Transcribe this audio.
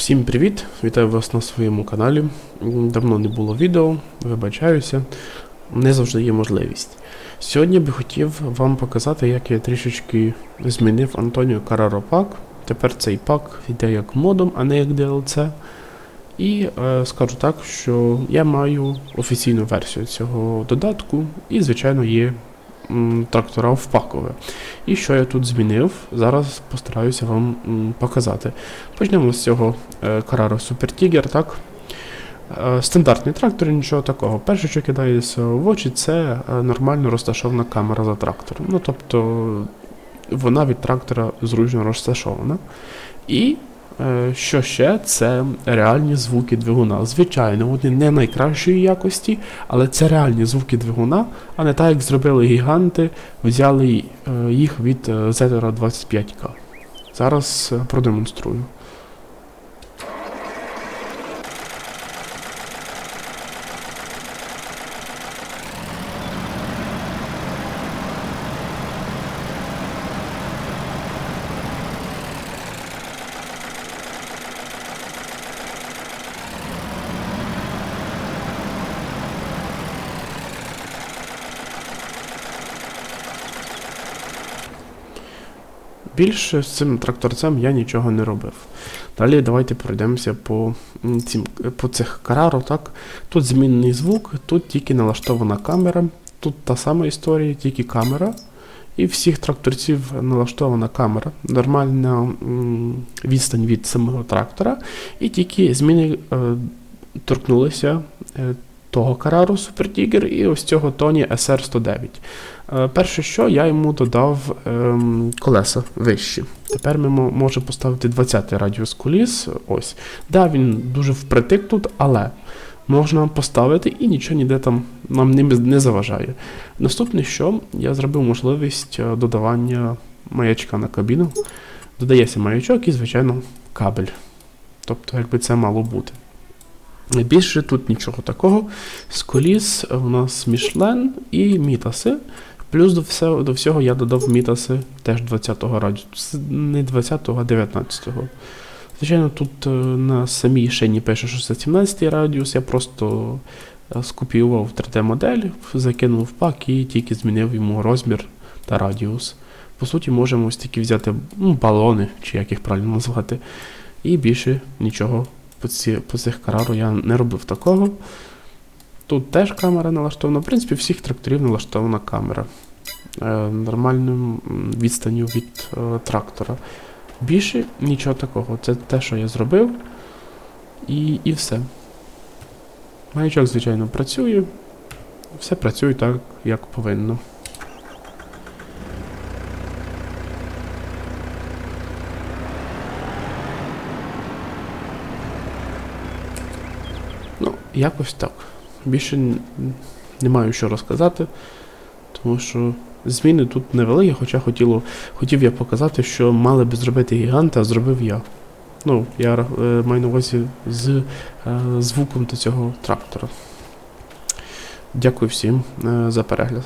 Всім привіт! Вітаю вас на своєму каналі. Давно не було відео, вибачаюся, не завжди є можливість. Сьогодні би хотів вам показати, як я трішечки змінив Антоніо Караро пак. Тепер цей пак йде як модом, а не як DLC. І е, скажу так, що я маю офіційну версію цього додатку, і, звичайно, є трактора в пакове. І що я тут змінив, зараз постараюся вам показати. Почнемо з цього е, Carraro Super Tiger, так? Е, Стандартний трактор, нічого такого. Перше, що кидається в очі, це е, нормально розташована камера за трактором. Ну, тобто вона від трактора зручно розташована. І що ще, це реальні звуки двигуна. Звичайно, вони не найкращої якості, але це реальні звуки двигуна, а не так, як зробили гіганти, взяли е, їх від е, Zeta 25K. Зараз е, продемонструю. Більше з цим тракторцем я нічого не робив. Далі давайте пройдемося по, цим, по цих Carraro, так? Тут змінний звук, тут тільки налаштована камера, тут та сама історія, тільки камера. І всіх тракторців налаштована камера, нормальна відстань від самого трактора, і тільки зміни е, торкнулися е, того Super Tiger і ось цього Tony SR109. Е, Перше, що я йому додав ем, колеса вищі. Тепер ми можемо поставити 20-й радіус коліс. Ось. Да, він дуже впритик тут, але можна поставити і нічого ніде там нам не, не заважає. Наступне, що я зробив можливість е, додавання маячка на кабіну. Додається маячок і, звичайно, кабель. Тобто, якби це мало бути. Більше тут нічого такого. З коліс у нас Мішлен і Мітаси. Плюс до всього, до всього я додав Мітаси теж 20-го радіусу. Не 20-го, а 19-го. Звичайно, тут е, на самій шині пише, що це 17-й радіус. Я просто е, скопіював 3D-модель, закинув в пак і тільки змінив йому розмір та радіус. По суті, можемо ось тільки взяти ну, балони, чи як їх правильно назвати, і більше нічого по, ці, по цих Carraro я не робив такого. Тут теж камера налаштована. В принципі, всіх тракторів налаштована камера. Е, нормальним відстанню від е, трактора. Більше нічого такого. Це те, що я зробив. І, і все. Маячок, звичайно, працює. Все працює так, як повинно. Ну, якось так. Більше не маю що розказати, тому що зміни тут невеликі, хоча хотіло, хотів я показати, що мали би зробити гіганти, а зробив я. Ну, я е, маю на увазі з е, звуком до цього трактора. Дякую всім е, за перегляд.